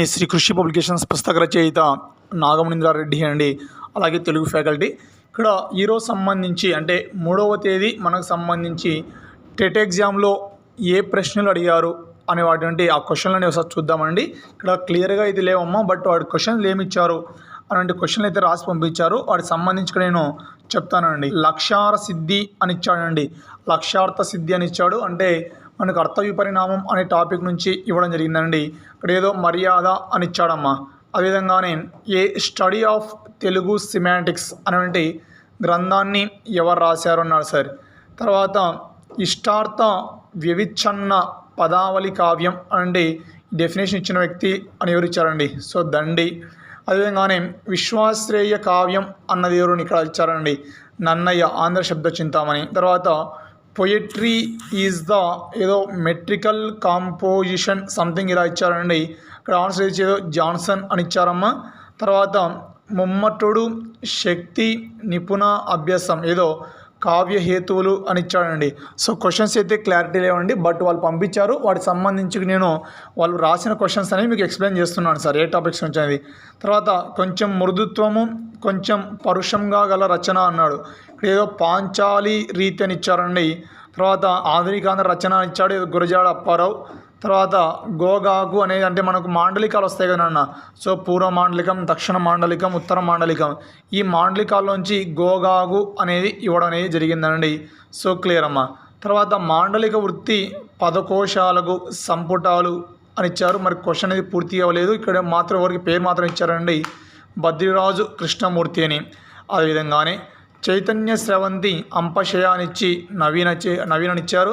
మీ శ్రీ కృషి పబ్లికేషన్స్ పుస్తక రచయిత నాగమణీంద్రారెడ్డి అండి. అలాగే తెలుగు ఫ్యాకల్టీ. ఇక్కడ ఈరోజు సంబంధించి అంటే మూడవ తేదీ మనకు సంబంధించి టెట్ ఎగ్జామ్లో ఏ ప్రశ్నలు అడిగారు అనే వాటి ఆ క్వశ్చన్లని ఒకసారి చూద్దామండి. ఇక్కడ క్లియర్గా ఇది లేవమ్మా బట్ వాడి క్వశ్చన్లు ఏమిచ్చారు అలాంటి క్వశ్చన్లు అయితే రాసి పంపించారు. వాటికి సంబంధించి నేను చెప్తానండి. లక్ష్యార సిద్ధి అని ఇచ్చాడండి. లక్ష్యార్థ సిద్ధి అని ఇచ్చాడు. అంటే మనకు అర్థ విపరిణామం అనే టాపిక్ నుంచి ఇవ్వడం జరిగిందండి. ఇక్కడ ఏదో మర్యాద అని ఇచ్చాడమ్మా. అదేవిధంగానే a study of Telugu semantics అనేటువంటి గ్రంథాన్ని ఎవరు రాశారు అన్నారు సార్. తర్వాత ఇష్టార్థ వ్యవిచ్ఛన్న పదావళి కావ్యం అంటే డెఫినేషన్ ఇచ్చిన వ్యక్తి అని ఎవరు ఇచ్చారండి సో దండి. అదేవిధంగానే విశ్వాశ్రేయ కావ్యం అన్నది ఎవరు ఇక్కడ ఇచ్చారండి? నన్నయ్య ఆంధ్ర శబ్ద చింతామణి. తర్వాత పొయట్రీ ఈజ్ ద ఏదో మెట్రికల్ కాంపోజిషన్ సంథింగ్ ఇలా ఇచ్చారండి. ఇక్కడ ఆన్సర్ ఇచ్చి జాన్సన్ అని ఇచ్చారమ్మా. తర్వాత ముమ్మటుడు శక్తి నిపుణ అభ్యాసం ఏదో కావ్య హేతువులు అని ఇచ్చాడండి. సో క్వశ్చన్స్ అయితే క్లారిటీ లేవండి బట్ వాళ్ళు పంపించారు. వాటికి సంబంధించి నేను వాళ్ళు రాసిన క్వశ్చన్స్ అనేవి మీకు ఎక్స్ప్లెయిన్ చేస్తున్నాను సార్ ఏ టాపిక్స్ నుంచి అనేది తర్వాత కొంచెం మృదుత్వము కొంచెం పరుషంగా గల రచన అన్నాడు. ఇక్కడ ఏదో పాంచాలి రీతి అని ఇచ్చారండి. తర్వాత ఆధునికాంధ్ర రచన ఇచ్చాడు. ఏదో గురజాడ అప్పారావు. తర్వాత గోగాకు అనేది అంటే మనకు మాండలికాలు వస్తాయి కదా సో పూర్వ మాండలికం దక్షిణ మాండలికం ఉత్తర మాండలికం. ఈ మాండలికాల్లోంచి గోగాగు అనేది ఇవ్వడం అనేది జరిగిందండి సో క్లియర్ అమ్మ. తర్వాత మాండలిక వృత్తి పదకోశాలకు సంపుటాలు అని ఇచ్చారు. మరి క్వశ్చన్ అనేది పూర్తి అవ్వలేదు. ఇక్కడ మాత్రం ఎవరికి పేరు మాత్రం ఇచ్చారండి? బద్రిరాజు కృష్ణమూర్తి అని. అదేవిధంగానే చైతన్య స్రవంతి అంపశయానిచ్చి నవీన చే నవీననిచ్చారు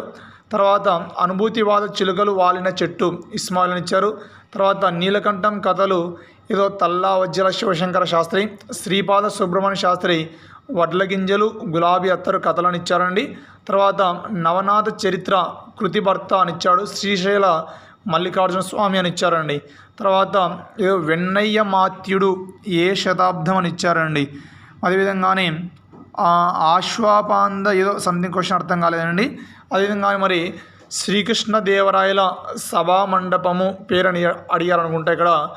తర్వాత అనుభూతివాద చిలుకలు వాలిన చెట్టు ఇస్మాయిల్ ఇచ్చారు. తర్వాత నీలకంఠం కథలు ఏదో తల్లా వజ్జల శివశంకర శాస్త్రి శ్రీపాద సుబ్రహ్మణ్య శాస్త్రి వడ్ల గింజలు గులాబీ అత్తరు కథలను ఇచ్చారండి. తర్వాత నవనాథ చరిత్ర కృతిభర్త అని ఇచ్చాడు. శ్రీశైల మల్లికార్జున స్వామి అని ఇచ్చారండి. తర్వాత ఏదో వెన్నయ్య మాత్యుడు ఏ శతాబ్దం అని ఇచ్చారండి. అదేవిధంగానే ఆశ్వాపాంద ఏదో సంథింగ్ క్వశ్చన్ అర్థం కాలేదండి. అదేవిధంగా మరి శ్రీకృష్ణదేవరాయల సభా మండపము పేరని అడిగారనుకుంటే ఇక్కడ.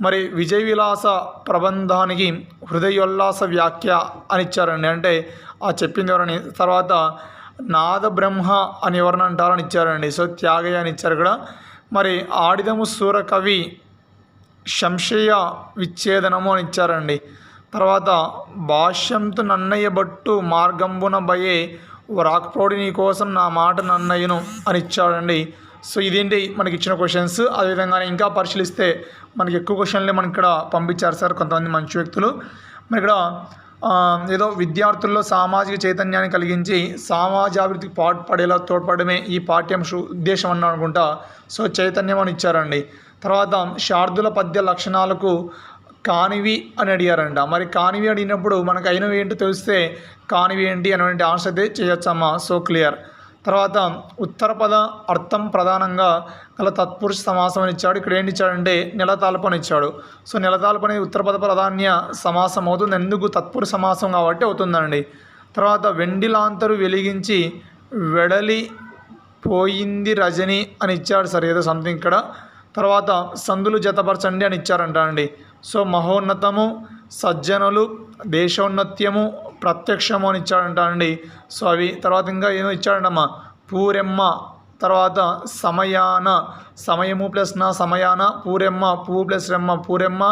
మరి విజయ విలాస ప్రబంధానికి హృదయోల్లాస వ్యాఖ్య అని ఇచ్చారండి. అంటే ఆ చెప్పింది ఎవరని? తర్వాత నాద బ్రహ్మ అని ఎవరిని అంటారని ఇచ్చారండి. సో త్యాగయ్య అని ఇచ్చారు ఇక్కడ. మరి ఆడిదము సూరకవి సంశయ విచ్ఛేదనము అని ఇచ్చారండి. తర్వాత భాష్యంతు నన్నయ్య బట్టు మార్గంబున భయే రాకపోడి నీ కోసం నా మాట నన్నయ్యను అని ఇచ్చాడండి. సో ఇదేంటి? మనకి ఇచ్చిన క్వశ్చన్స్ అదేవిధంగా ఇంకా పరిశీలిస్తే మనకి ఎక్కువ క్వశ్చన్లే మనకి ఇక్కడ పంపించారు సార్ కొంతమంది మంచి వ్యక్తులు. మరి ఇక్కడ ఏదో విద్యార్థుల్లో సామాజిక చైతన్యాన్ని కలిగించి సమాజాభివృద్ధికి పాటుపడేలా తోడ్పడమే ఈ పాఠ్యాంశ ఉద్దేశం అన్న అనుకుంటా సో చైతన్యం అని ఇచ్చారండి. తర్వాత శార్దుల పద్య లక్షణాలకు కానివి అని అడిగారంట. మరి కానివి అడిగినప్పుడు మనకు అయినవి ఏంటో తెలిస్తే కానివి ఏంటి అనేటువంటి ఆన్సర్ అయితే చేయొచ్చమ్మా. So clear. తర్వాత ఉత్తర పద అర్థం ప్రధానంగా గల తత్పురుష సమాసం అని ఇచ్చాడు. ఇక్కడ ఏంటి ఇచ్చాడంటే నెలతాల్పు అని ఇచ్చాడు. సో నెలతాల్పు అనేది ఉత్తర పద ప్రాధాన్య సమాసం అవుతుంది. ఎందుకు? తత్పురుష సమాసం కాబట్టి అవుతుందండి. తర్వాత వెండిలాంతరు వెలిగించి వెడలి పోయింది రజని అని ఇచ్చాడు సార్. ఏదో సంథింగ్ ఇక్కడ. తర్వాత సందులు జతపరచండి అని ఇచ్చారంట అండి. సో మహోన్నతము సజ్జనులు దేశోన్నత్యము ప్రత్యక్షము అని ఇచ్చాడంట అండి సో అవి తర్వాత ఇంకా ఏమో ఇచ్చాడంటమ్మా. పూరెమ్మ తర్వాత సమయాన సమయము ప్లస్ నా సమయాన పూరెమ్మ పూ ప్లస్ రెమ్మ పూరెమ్మ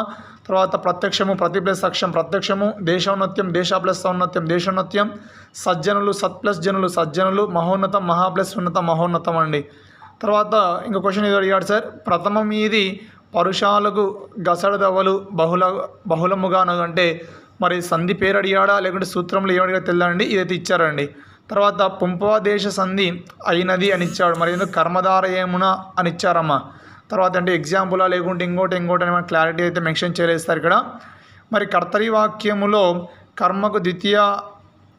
తర్వాత ప్రత్యక్షము ప్రతి ప్లస్ అక్షం ప్రత్యక్షము దేశోన్నత్యం దేశ ప్లస్ ఔన్నత్యం దేశోన్నత్యం సజ్జనులు సత్ ప్లస్ జనులు సజ్జనులు మహోన్నతం మహా ప్లస్ ఉన్నతం మహోన్నతం అండి. తర్వాత ఇంకో క్వశ్చన్ ఇది అడిగాడు సార్. ప్రథమం ఇది పరుషాలకు గసడదవలు బహుళ బహుళముగాను అంటే మరి సంధి పేరు అడిగాడా లేకుంటే సూత్రంలో ఏమడిగా తెల్లండి? ఇదైతే ఇచ్చారండి. తర్వాత పుంపవాదేశ సంధి అయినది అని ఇచ్చాడు. మరి ఎందుకు కర్మధార ఏమున అని ఇచ్చారమ్మా? తర్వాత అంటే ఎగ్జాంపులా లేకుంటే ఇంకోటి ఇంకోటి అని క్లారిటీ అయితే మెన్షన్ చేయలేస్తారు ఇక్కడ. మరి కర్తరి వాక్యములో కర్మకు ద్వితీయ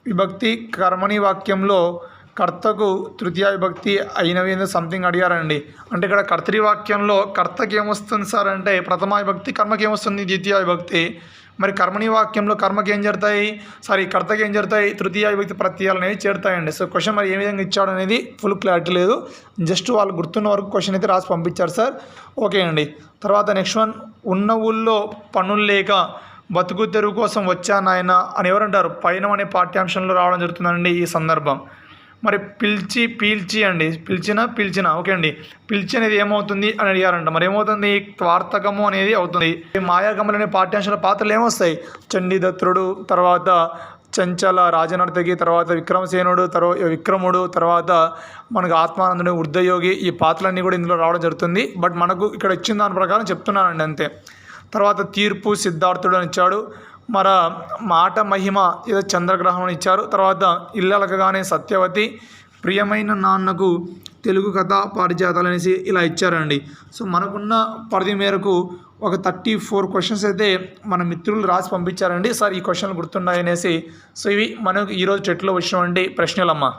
విభక్తి కర్మణి వాక్యంలో కర్తకు తృతీయ విభక్తి అయినవి సంథింగ్ అడిగారండి. అంటే ఇక్కడ కర్తృవాక్యంలో కర్తకి ఏమొస్తుంది సార్ అంటే ప్రథమ విభక్తి కర్మకి ఏమొస్తుంది? ద్వితీయ విభక్తి. మరి కర్మణి వాక్యంలో కర్మకి ఏం జరుగుతాయి సారీ కర్తకి ఏం జరుగుతాయి తృతీయ విభక్తి ప్రత్యయాలు అనేవి చేరుతాయండి. సో క్వశ్చన్ మరి ఏ విధంగా ఇచ్చాడు అనేది ఫుల్ క్లారిటీ లేదు. జస్ట్ వాళ్ళు గుర్తున్న వరకు క్వశ్చన్ అయితే రాసి పంపించారు సార్. ఓకే అండి. తర్వాత నెక్స్ట్ వన్ ఉన్న ఊళ్ళో పనులు లేక బతుకు తెరువు కోసం వచ్చా నాయన అని ఎవరంటారు పైన అనే పాఠ్యాంశంలో రావడం జరుగుతుందండి ఈ సందర్భం. మరి పిలిచి పీల్చి అండి. పిలిచిన పిలిచిన. ఓకే అండి. పిలిచి అనేది ఏమవుతుంది అని అడిగారంట. మరి ఏమవుతుంది? వార్తకము అనేది అవుతుంది. ఈ మాయాగమలు అనే పాఠ్యాంశాల పాత్రలు ఏమొస్తాయి? చండీదత్తుడు తర్వాత చంచల రాజనర్తకి తర్వాత విక్రమసేనుడు తర్వాత విక్రముడు తర్వాత మనకు ఆత్మానందుడు వృద్ధయోగి ఈ పాత్రలన్నీ కూడా ఇందులో రావడం జరుగుతుంది. బట్ మనకు ఇక్కడ ఇచ్చిన దాని ప్రకారం చెప్తున్నానండి అంతే. తర్వాత తీర్పు సిద్ధార్థుడు అని ఇచ్చాడు. మన మాట మహిమ ఏదో చంద్రగ్రహం ఇచ్చారు. తర్వాత ఇల్లలకగానే సత్యవతి ప్రియమైన నాన్నకు తెలుగు కథ పారిజాతాలు అనేసి ఇలా ఇచ్చారండి. సో మనకున్న పరిధి మేరకు ఒక థర్టీ ఫోర్ క్వశ్చన్స్ అయితే మన మిత్రులు రాసి పంపించారండి. సార్ ఈ క్వశ్చన్లు గుర్తున్నాయి అనేసి సో ఇవి మనకు ఈరోజు చెట్లో వచ్చినటువంటి ప్రశ్నలమ్మ.